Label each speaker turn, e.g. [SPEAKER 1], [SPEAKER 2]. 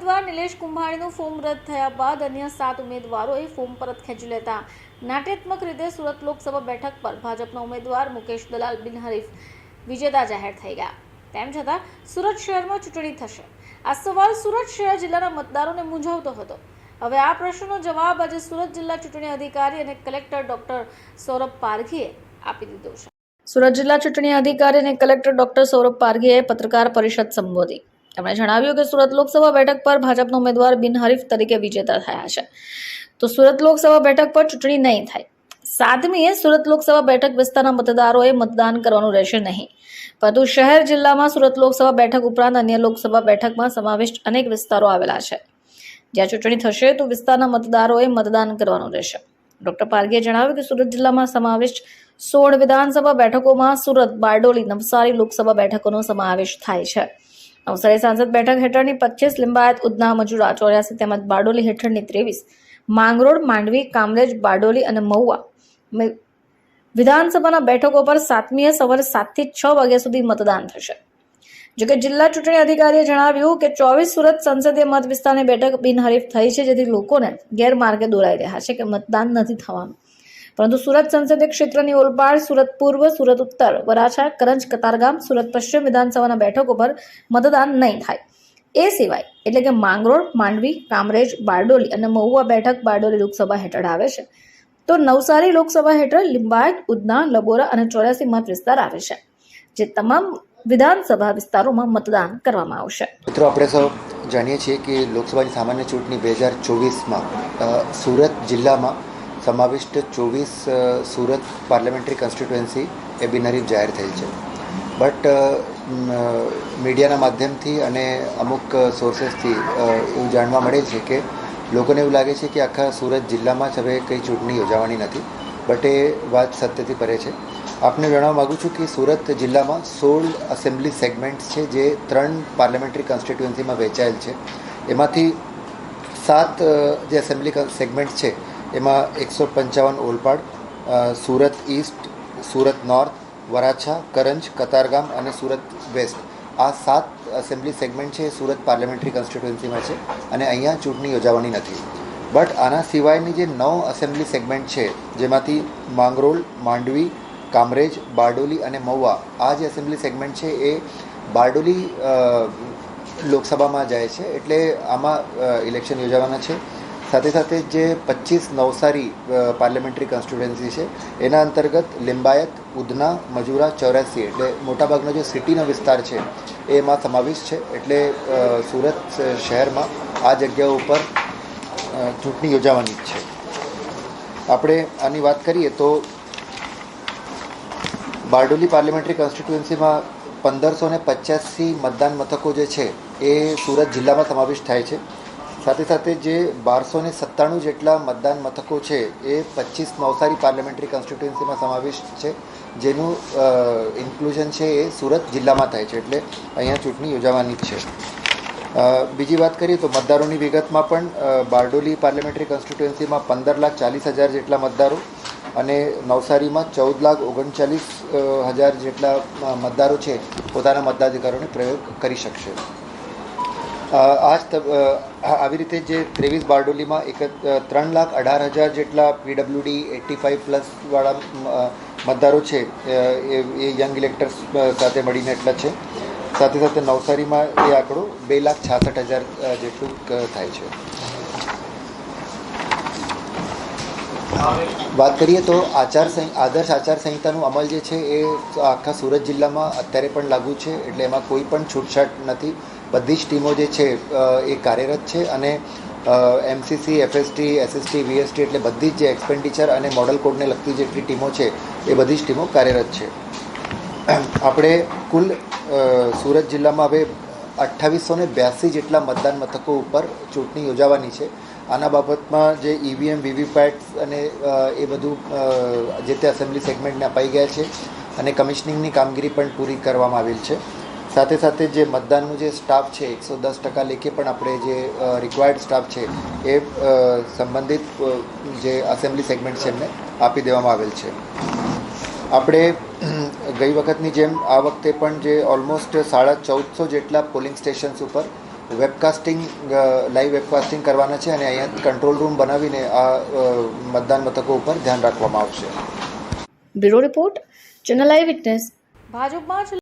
[SPEAKER 1] ઉમેદવાર નિલેશ કુંભાણીનું ફોર્મ રદ થયા બાદ અન્ય સાત ઉમેદવારોએ ફોર્મ પરત ખેંચી લેતા. નાટ્યાત્મક રીતે સુરત લોકસભા બેઠક પર ભાજપના ઉમેદવાર મુકેશ દલાલ બિનહરીફ વિજેતા જાહેર થઈ ગયા. તેમ છતાં સુરત શહેરમાં ચૂંટણી થશે. આ સવાલ સુરત શહેર જિલ્લાના મતદારોને મૂંઝવતો હતો. હવે આ પ્રશ્નનો જવાબ આજે સુરત જિલ્લા ચૂંટણી અધિકારી અને કલેક્ટર ડોક્ટર સૌરભ પારઘીએ આપી દીધો છે. સુરત જિલ્લા ચૂંટણી અધિકારી અને કલેક્ટર ડોક્ટર સૌરભ પારઘીએ પત્રકાર પરિષદ સંબોધી. તેમણે જણાવ્યું કે સુરત લોકસભા બેઠક પર ભાજપના ઉમેદવાર બિનહરીફ તરીકે વિજેતા થયા છે. તો સુરત લોકસભા બેઠક પર ચૂંટણી નહીં થાય. સાતમીએ સુરત લોકસભા બેઠક વિસ્તારના મતદારોએ મતદાન કરવાનું રહેશે નહીં. પરંતુ શહેર જિલ્લામાં સુરત લોકસભા બેઠક ઉપરાંત અન્ય લોકસભા બેઠકમાં સમાવિષ્ટ અનેક વિસ્તારો આવેલા છે. જ્યાં ચૂંટણી થશે તો વિસ્તારના મતદારોએ મતદાન કરવાનું રહેશે. ડોક્ટર પારગીએ જણાવ્યું કે સુરત જિલ્લામાં સમાવિષ્ટ સોળ વિધાનસભા બેઠકોમાં સુરત, બારડોલી, નવસારી લોકસભા બેઠકોનો સમાવેશ થાય છે. નવસારી સાંસદ બેઠક હેઠળની પચીસ લિંબાયત ઉધના મજૂરા ચોર્યાસી તેમજ બારડોલી હેઠળની ત્રેવીસ. માંગરોળ, માંડવી, કામરેજ, બારડોલી અને મહુવા. વિધાનસભાના બેઠકો પર સાતમીએ સવારે સાતથી છ વાગ્યા સુધી મતદાન થશે. જોકે જિલ્લા ચૂંટણી અધિકારીએ જણાવ્યું કે ચોવીસ સુરત સંસદીય મત વિસ્તારની બેઠક બિનહરીફ થઈ છે, જેથી લોકોને ગેરમાર્ગે દોરાઈ રહ્યા છે કે મતદાન નથી થવાનું. પરંતુ સુરત સંસદીય ક્ષેત્રની ઓલપાડ, સુરત પૂર્વ, સુરત ઉત્તર, વરાછા, કરંજ, કતારગામ, સુરત પશ્ચિમ વિધાનસભાના બેઠકો પર મતદાન નહીં થાય. એ સિવાય એટલે કે માંગરોળ, માંડવી, કામરેજ, બારડોલી અને મહુવા બેઠક બારડોલી લોકસભા હેઠળ આવે છે. તો નવસારી લોકસભા હેઠળ લિંબાયત ઉદના લબોરા અને ચોર્યાસી મત વિસ્તાર આવે છે, જે તમામ વિધાનસભા વિસ્તારોમાં મતદાન કરવામાં આવશે.
[SPEAKER 2] મિત્રો, આપણે સૌ જાણીએ છીએ કે લોકસભાની સામાન્ય ચૂંટણી બે હજાર ચોવીસમાં સુરત જિલ્લામાં સમાવિષ્ટ ચોવીસ સુરત પાર્લામેન્ટરી કોન્સ્ટિટ્યુએન્સી એ બિનહરીફ જાહેર થઈ છે. બટ મીડિયાના માધ્યમથી અને અમુક સોર્સેસથી એવું જાણવા મળે છે કે લોકોને એવું લાગે છે કે આખા સુરત જિલ્લામાં જ હવે કંઈ ચૂંટણી યોજાવાની નથી. બટ એ વાત સત્યથી પરે છે. આપને જણાવવા માગું છું કે સુરત જિલ્લામાં સોળ એસેમ્બલી સેગમેન્ટ્સ છે જે ત્રણ પાર્લામેન્ટરી કોન્સ્ટિટ્યુઅન્સીમાં વહેંચાયેલ છે. એમાંથી સાત જે એસેમ્બલી સેગમેન્ટ છે એમાં એકસો પંચાવન ઓલપાડ સુરત ઈસ્ટ, સુરત નોર્થ, વરાછા, કરંજ, કતારગામ અને સુરત વેસ્ટ. આ સાત એસેમ્બલી સેગમેન્ટ છે, એ સુરત પાર્લામેન્ટરી કોન્સ્ટિટ્યુન્સીમાં છે અને અહીંયા ચૂંટણી યોજાવાની નથી. બટ આના સિવાયની જે નવ એસેમ્બલી સેગમેન્ટ છે, જેમાંથી માંગરોળ, માંડવી, કામરેજ, બારડોલી અને મહુવા, આ જે એસેમ્બલી સેગમેન્ટ છે, એ બારડોલી લોકસભામાં જાય છે. એટલે આમાં ઇલેક્શન યોજાવાના છે. સાથે સાથે જે પચીસ નવસારી પાર્લામેન્ટરી કોન્સ્ટિટ્યુએન્સી છે, એના અંતર્ગત લિંબાયત, ઉધના, મજુરા, ચોર્યાસી, એટલે મોટાભાગનો જે સિટીનો વિસ્તાર છે, એમાં સમાવિષ્ટ છે. એટલે સુરત શહેરમાં આ જગ્યાઓ ઉપર ચૂંટણી યોજાવાની છે. આપણે આની વાત કરીએ તો બારડોલી પાર્લામેન્ટરી કોન્સ્ટિટ્યુએન્સીમાં પંદરસો ને પચાસી મતદાન મથકો જે છે, એ સુરત જિલ્લામાં સમાવેશ થાય છે. સાથે સાથે જે બારસો ને સત્તાણું જેટલા મતદાન મથકો છે, એ પચીસ નવસારી પાર્લામેન્ટરી કોન્સ્ટિટ્યુએન્સીમાં સમાવિષ્ટ છે. જેનું ઇન્ક્લુઝન છે એ સુરત જિલ્લામાં થાય છે, એટલે અહીંયા ચૂંટણી યોજાવાની જ છે. બીજી વાત કરીએ તો મતદારોની વિગતમાં પણ બારડોલી પાર્લામેન્ટરી કોન્સ્ટિટ્યુએન્સીમાં પંદર લાખ ચાલીસ હજાર જેટલા મતદારો અને નવસારીમાં ચૌદ લાખ ઓગણચાલીસ હજાર જેટલા મતદારો છે, પોતાના મતદાધિકારોને પ્રયોગ કરી શકશે. અ, આ જ ત- અ, આવી રીતે જે ત્રેવીસ બારડોલીમાં એક ત્રણ લાખ અઢાર હજાર જેટલા પીડબ્લ્યુડી એટી ફાઇવ પ્લસવાળા મતદારો છે એ યંગ ઇલેક્ટર્સ સાથે મળીને એટલા છે. સાથે સાથે નવસારીમાં એ આંકડો બે લાખ છાસઠ હજાર જેટલું થાય છે. વાત કરીએ તો આચાર આદર્શ આચાર સંહિતાનું અમલ જે છે એ આખા સુરત જિલ્લામાં અત્યારે પણ લાગુ છે એટલે એમાં કોઈ પણ છૂટછાટ નથી. બધી જ ટીમો જે છે એ કાર્યરત છે અને એમસીસી એફએસટી એસએસટી વીએસટી એટલે બધી જ જે એક્સપેન્ડિચર અને મોડલ કોડને લગતી જેટલી ટીમો છે, એ બધી જ ટીમો કાર્યરત છે. આપણે કુલ સુરત જિલ્લામાં હવે અઠ્ઠાવીસો ને બ્યાસી જેટલા મતદાન મથકો ઉપર ચૂંટણી યોજાવાની છે. આના બાબતમાં જે ઈવીએમ વીવીપેટ્સ અને એ બધું જે તે એસેમ્બલી સેગમેન્ટને અપાઈ ગયા છે અને કમિશનિંગની કામગીરી પણ પૂરી કરવામાં આવેલ છે. સાથે સાથે જે મતદાનનું જે સ્ટાફ છે એકસો દસ ટકા લેખે પણ આપણે જે રિક્વાયર્ડ સ્ટાફ છે એ સંબંધિત જે એસેમ્બલી સેગમેન્ટ છે એમને આપી દેવામાં આવેલ છે. આપણે ગઈ વખતની જેમ આ વખતે પણ જે ઓલમોસ્ટ સાડા ચૌદસો જેટલા પોલિંગ સ્ટેશન્સ ઉપર વેબકાસ્ટિંગ લાઈવ વેબકાસ્ટિંગ કરવાના છે અને અહીંયા કંટ્રોલ રૂમ બનાવીને આ મતદાન મથકો ઉપર ધ્યાન રાખવામાં આવશે.
[SPEAKER 1] Bureau report channel I witness. ભાજપમાં